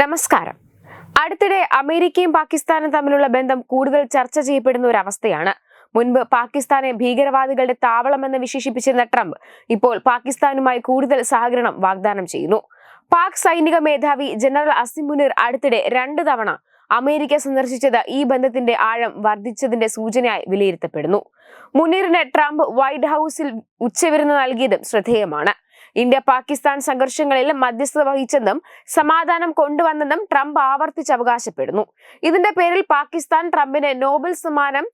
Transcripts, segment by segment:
നമസ്കാരം. അടുത്തിടെ അമേരിക്കയും പാകിസ്ഥാനും തമ്മിലുള്ള ബന്ധം കൂടുതൽ ചർച്ച ചെയ്യപ്പെടുന്ന ഒരു അവസ്ഥയാണ്. മുൻപ് പാകിസ്ഥാനെ ഭീകരവാദികളുടെ താവളമെന്ന് വിശേഷിപ്പിച്ചിരുന്ന ട്രംപ് ഇപ്പോൾ പാകിസ്ഥാനുമായി കൂടുതൽ സഹകരണം വാഗ്ദാനം ചെയ്യുന്നു. പാക് സൈനിക മേധാവി ജനറൽ അസിം മുനീർ അടുത്തിടെ രണ്ട് തവണ അമേരിക്ക സന്ദർശിച്ചത് ഈ ബന്ധത്തിന്റെ ആഴം വർദ്ധിച്ചതിന്റെ സൂചനയായി വിലയിരുത്തപ്പെടുന്നു. മുനീറിന് ട്രംപ് വൈറ്റ് ഹൌസിൽ ഉച്ചവിരുന്ന് നൽകിയതും ശ്രദ്ധേയമാണ്. ഇന്ത്യ പാകിസ്ഥാൻ സംഘർഷങ്ങളിൽ മധ്യസ്ഥത വഹിച്ചെന്നും സമാധാനം കൊണ്ടുവന്നെന്നും ട്രംപ് ആവർത്തിച്ച് അവകാശപ്പെടുന്നു. ഇതിന്റെ പേരിൽ പാകിസ്ഥാൻ ട്രംപിന് നോബൽ സമ്മാനം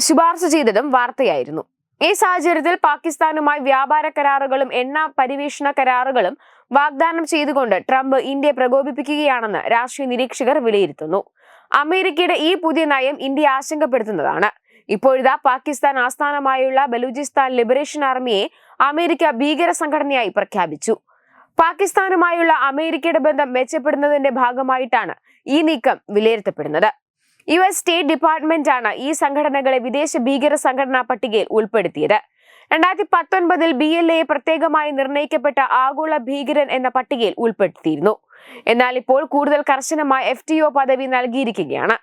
ശുപാർശ ചെയ്തതും വാർത്തയായിരുന്നു. ഈ സാഹചര്യത്തിൽ പാകിസ്ഥാനുമായി വ്യാപാര കരാറുകളും എണ്ണ പരിവേഷണ കരാറുകളും വാഗ്ദാനം ചെയ്തുകൊണ്ട് ട്രംപ് ഇന്ത്യയെ പ്രകോപിപ്പിക്കുകയാണെന്ന് രാഷ്ട്രീയ നിരീക്ഷകർ വിലയിരുത്തുന്നു. അമേരിക്കയുടെ ഈ പുതിയ നയം ഇന്ത്യ ആശങ്കപ്പെടുത്തുന്നതാണ്. ഇപ്പോഴിതാ പാകിസ്ഥാൻ ആസ്ഥാനമായുള്ള ബലൂചിസ്ഥാൻ ലിബറേഷൻ ആർമിയെ അമേരിക്ക ഭീകര സംഘടനയായി പ്രഖ്യാപിച്ചു. പാകിസ്ഥാനുമായുള്ള അമേരിക്കയുടെ ബന്ധം മെച്ചപ്പെടുന്നതിന്റെ ഭാഗമായിട്ടാണ് ഈ നീക്കം വിലയിരുത്തപ്പെടുന്നത്. യു എസ് സ്റ്റേറ്റ് ഡിപ്പാർട്ട്മെന്റ് ആണ് ഈ സംഘടനകളെ വിദേശ ഭീകര സംഘടനാ പട്ടികയിൽ ഉൾപ്പെടുത്തിയത്. രണ്ടായിരത്തി പത്തൊൻപതിൽ ബി എൽ എ പ്രത്യേകമായി നിർണയിക്കപ്പെട്ട ആഗോള ഭീകരൻ എന്ന പട്ടികയിൽ ഉൾപ്പെടുത്തിയിരുന്നു. എന്നാൽ ഇപ്പോൾ കൂടുതൽ കർശനമായ എഫ് ടി ഒ പദവി നൽകിയിരിക്കുകയാണ്.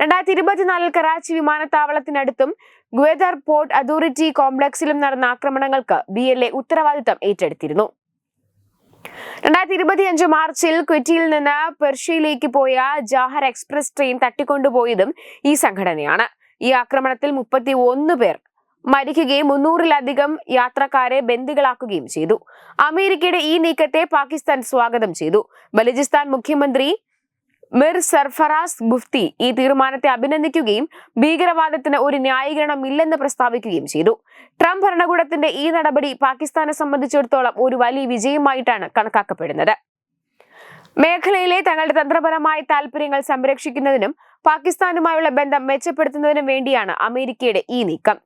രണ്ടായിരത്തി ഇരുപത്തിനാലിൽ കറാച്ചി വിമാനത്താവളത്തിനടുത്തും ഗ്വേദർ പോർട്ട് അതോറിറ്റി കോംപ്ലക്സിലും നടന്ന ആക്രമണങ്ങൾക്ക് ബി എൽ എ ഉത്തരവാദിത്തം ഏറ്റെടുത്തിരുന്നു. രണ്ടായിരത്തി ഇരുപത്തിയഞ്ച് മാർച്ചിൽ ക്വിറ്റിയിൽ നിന്ന് പെർഷ്യയിലേക്ക് പോയ ജാഹർ എക്സ്പ്രസ് ട്രെയിൻ തട്ടിക്കൊണ്ടുപോയതും ഈ സംഘടനയാണ്. ഈ ആക്രമണത്തിൽ മുപ്പത്തി ഒന്ന് പേർ മരിക്കുകയും മുന്നൂറിലധികം യാത്രക്കാരെ ബന്ദികളാക്കുകയും ചെയ്തു. അമേരിക്കയുടെ ഈ നീക്കത്തെ പാകിസ്ഥാൻ സ്വാഗതം ചെയ്തു. ബലൂചിസ്ഥാൻ മുഖ്യമന്ത്രി മിർ സർഫറാസ് ഗുഫ്തി ഈ തീരുമാനത്തെ അഭിനന്ദിക്കുകയും ഭീകരവാദത്തിന് ഒരു ന്യായീകരണം ഇല്ലെന്ന് പ്രസ്താവിക്കുകയും ചെയ്തു. ട്രംപ് ഭരണകൂടത്തിന്റെ ഈ നടപടി പാകിസ്ഥാനെ സംബന്ധിച്ചിടത്തോളം ഒരു വലിയ വിജയമായിട്ടാണ് കണക്കാക്കപ്പെടുന്നത്. മേഖലയിലെ തങ്ങളുടെ തന്ത്രപരമായ താൽപര്യങ്ങൾ സംരക്ഷിക്കുന്നതിനും പാകിസ്ഥാനുമായുള്ള ബന്ധം മെച്ചപ്പെടുത്തുന്നതിനും വേണ്ടിയാണ് അമേരിക്കയുടെ ഈ നീക്കം.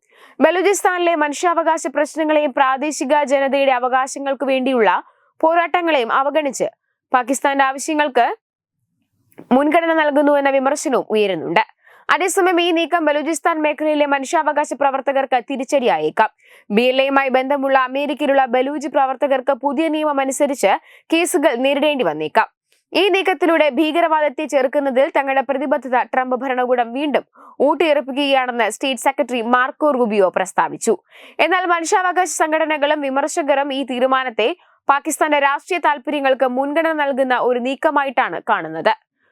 ബലൂചിസ്ഥാനിലെ മനുഷ്യാവകാശ പ്രശ്നങ്ങളെയും പ്രാദേശിക ജനതയുടെ അവകാശങ്ങൾക്ക് വേണ്ടിയുള്ള പോരാട്ടങ്ങളെയും അവഗണിച്ച് പാകിസ്ഥാന്റെ ആവശ്യങ്ങൾക്ക് മുൻഗണന നൽകുന്നു എന്ന വിമർശനവും ഉയരുന്നുണ്ട്. അതേസമയം ഈ നീക്കം ബലൂചിസ്ഥാൻ മേഖലയിലെ മനുഷ്യാവകാശ പ്രവർത്തകർക്ക് തിരിച്ചടിയായേക്കാം. ബി എൽ എയുമായി ബന്ധമുള്ള അമേരിക്കയിലുള്ള ബലൂജ് പ്രവർത്തകർക്ക് പുതിയ നിയമം അനുസരിച്ച് കേസുകൾ നേരിടേണ്ടി വന്നേക്കാം. ഈ നീക്കത്തിലൂടെ ഭീകരവാദത്തെ ചെറുക്കുന്നതിൽ തങ്ങളുടെ പ്രതിബദ്ധത ട്രംപ് ഭരണകൂടം വീണ്ടും ഊട്ടിയുറപ്പിക്കുകയാണെന്ന് സ്റ്റേറ്റ് സെക്രട്ടറി മാർക്കോ റുബിയോ പ്രസ്താവിച്ചു. എന്നാൽ മനുഷ്യാവകാശ സംഘടനകളും വിമർശകരും ഈ തീരുമാനത്തെ പാകിസ്ഥാന്റെ രാഷ്ട്രീയ താൽപര്യങ്ങൾക്ക് മുൻഗണന നൽകുന്ന ഒരു നീക്കമായിട്ടാണ് കാണുന്നത്.